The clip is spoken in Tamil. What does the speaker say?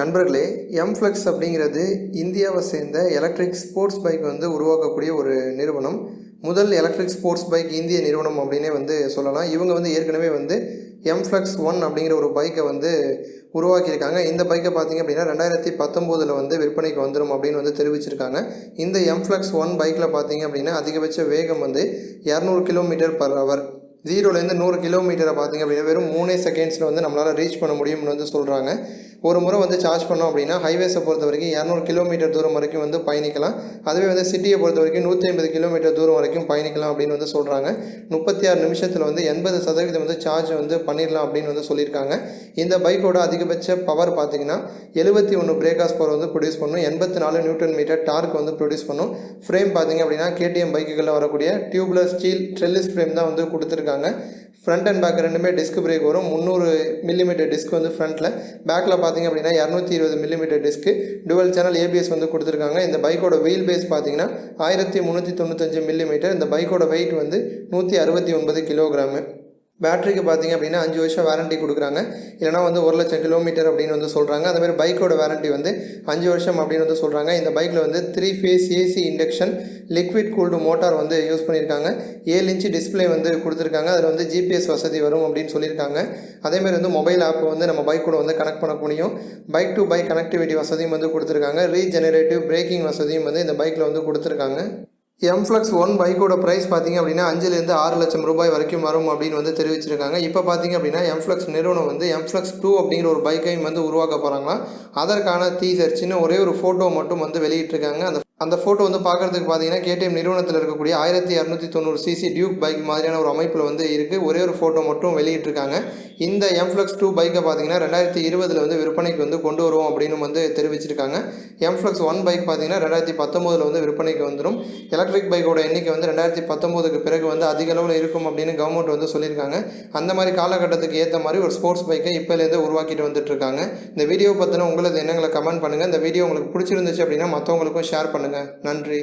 நண்பர்களே எம்ஃப்ளெக்ஸ் அப்படிங்கிறது இந்தியாவை சேர்ந்த எலக்ட்ரிக் ஸ்போர்ட்ஸ் பைக் வந்து உருவாக்கக்கூடிய ஒரு நிறுவனம். முதல் எலக்ட்ரிக் ஸ்போர்ட்ஸ் பைக் இந்திய நிறுவனம் அப்படின்னே வந்து சொல்லலாம். இவங்க வந்து ஏற்கனவே வந்து எம்ஃப்ளெக்ஸ் ஒன் அப்படிங்கிற ஒரு பைக்கை வந்து உருவாக்கியிருக்காங்க. இந்த பைக்கை பார்த்தீங்க அப்படின்னா ரெண்டாயிரத்தி பத்தொம்போதில் வந்து விற்பனைக்கு வந்துடும் அப்படின்னு வந்து தெரிவிச்சிருக்காங்க. இந்த எம்ஃப்ளெக்ஸ் ஒன் பைக்கில் பார்த்தீங்க அப்படின்னா அதிகபட்ச வேகம் வந்து இரநூறு கிலோமீட்டர் பர் ஹவர் ஜீரோலேருந்து நூறு கிலோமீட்டரை பார்த்தீங்க அப்படின்னா வெறும் மூணே செகண்ட்ஸில் வந்து நம்மளால் ரீச் பண்ண முடியும்னு வந்து சொல்கிறாங்க ஒரு முறை வந்து சார்ஜ் பண்ணோம் அப்படின்னா ஹைவேஸை பொறுத்த வரைக்கும் இரநூறு கிலோமீட்டர் தூரம் வரைக்கும் வந்து பயணிக்கலாம். அதுவே வந்து சிட்டியை பொறுத்த வரைக்கும் நூற்றி ஐம்பது கிலோமீட்டர் தூரம் வரைக்கும் பயணிக்கலாம் அப்படின்னு வந்து சொல்கிறாங்க முப்பத்தி ஆறு நிமிஷத்தில் வந்து எண்பது சதவீதம் வந்து சார்ஜ் வந்து பண்ணிடலாம் அப்படின்னு வந்து சொல்லியிருக்காங்க. இந்த பைக்கோட அதிகபட்ச பவர் பார்த்தீங்கன்னா எழுபத்தி ஒன்று பிரேக்காஸ் பவர் வந்து ப்ரொடியூஸ் பண்ணும். எண்பத்தி நாலு நியூட்டன் மீட்டர் டார்க் வந்து ப்ரொடியூஸ் பண்ணும். ஃப்ரேம் பார்த்தீங்க அப்படின்னா கேடிஎம் பைக்குகளில் வரக்கூடிய டியூப்லெஸ் ஸ்டீல் ட்ரெல்லிஸ் ஃப்ரேம் தான் வந்து கொடுத்துருக்காங்க. ஃப்ரண்ட் அண்ட் பேக் ரெண்டுமே டிஸ்க் பிரேக் வரும். முந்நூறு மில்லிமீட்டர் டிஸ்க் வந்து ஃப்ரண்ட்டில் பேக்கில் பார்த்தீங்க அப்படின்னா இரநூத்தி இருபது millimetre disc dual channel ABS வந்து கொடுத்துருக்காங்க. இந்த பைக்கோட வீல் பேஸ் பார்த்தீங்கன்னா ஆயிரத்தி முந்நூற்றி தொண்ணூத்தஞ்சு மில்லிமீட்டர் இந்த பைக்கோட வெயிட் வந்து நூற்றி அறுபத்தி ஒன்பது கிலோகிராமு பேட்டரிக்கு பார்த்தீங்க அப்படின்னா அஞ்சு வருஷம் வாரண்டி கொடுக்குறாங்க. இல்லைனா வந்து ஒரு லட்சம் கிலோமீட்டர் அப்படின்னு வந்து சொல்கிறாங்க அதே பைக்கோட வாரண்டி வந்து அஞ்சு வருஷம் அப்படின்னு வந்து சொல்கிறாங்க இந்த பைக்கில் வந்து three phase AC induction liquid cooled motor வந்து யூஸ் பண்ணியிருக்காங்க. ஏழு இன்ச்சு டிஸ்பிளே வந்து கொடுத்துருக்காங்க. அதில் வந்து ஜிபிஎஸ் வசதி வரும் அப்படின்னு சொல்லியிருக்காங்க. அதேமாதிரி வந்து மொபைல் ஆப் வந்து நம்ம பைக்கோட வந்து கனெக்ட் பண்ண முடியும். பைக் டு பைக் கனெக்டிவிட்டி வசதியும் வந்து கொடுத்துருக்காங்க. ரீஜெனரேட்டிவ் பிரேக்கிங் வசதியும் வந்து இந்த பைக்கில் வந்து கொடுத்துருக்காங்க. எம்ஃப்ளக்ஸ் ஒன் பைக்கோட ப்ரைஸ் பார்த்தீங்க அப்படின்னா அஞ்சுலேருந்து ஆறு லட்சம் ரூபாய் வரைக்கும் வரும் அப்படின்னு வந்து தெரிவிச்சிருக்காங்க. இப்போ பார்த்தீங்க அப்படின்னா எம்ஃப்ளக்ஸ் நிறுவனம் வந்து எம்ஃப்ளக்ஸ் டூ அப்படிங்கிற ஒரு பைக்கையும் வந்து உருவாக்க போகிறாங்களா அதற்கான டீசர் சின்ன ஒரே ஒரு ஃபோட்டோ மட்டும் வந்து வெளியிட்டிருக்காங்க. அந்த அந்த ஃபோட்டோ வந்து பார்க்குறதுக்கு பார்த்தீங்கன்னா கேடிஎம் நிறுவனத்தில் இருக்கக்கூடிய ஆயிரத்தி இரநூத்தி தொண்ணூறு சிசி டியூக் பைக் மாதிரியான ஒரு அமைப்பில் வந்து இருக்குது ஒரே ஒரு ஃபோட்டோ மட்டும் வெளியிட்டிருக்காங்க. இந்த எம்ஃப்ளக்ஸ் டூ பைக்கை பார்த்தீங்கன்னா ரெண்டாயிரத்தி இருபதில் வந்து விற்பனைக்கு வந்து கொண்டு வருவோம் அப்படின்னு வந்து தெரிவிச்சிருக்காங்க. எம்ஃப்ளக்ஸ் ஒன் பைக் பார்த்தீங்கன்னா ரெண்டாயிரத்தி பத்தொம்போதில் வந்து விற்பனைக்கு வந்துடும் எலக்ட்ரிக் பைக்கோட எண்ணிக்கை வந்து ரெண்டாயிரத்தி பத்தொம்போதுக்கு பிறகு வந்து அதிக அளவில் இருக்கும் அப்படின்னு கவர்மெண்ட் வந்து சொல்லியிருக்காங்க. அந்த மாதிரி காலகட்டத்துக்கு ஏற்ற மாதிரி ஒரு ஸ்போர்ட்ஸ் பைக்கை இப்போலேருந்து உருவாக்கிட்டு வந்துட்டு இருக்காங்க இந்த வீடியோ பற்றின உங்களது எண்ணங்களை கமெண்ட் பண்ணுங்கள் இந்த வீடியோ உங்களுக்கு பிடிச்சிருந்துச்சு அப்படின்னா மற்றவங்களுக்கும் ஷேர் பண்ணுங்கள் நன்றி.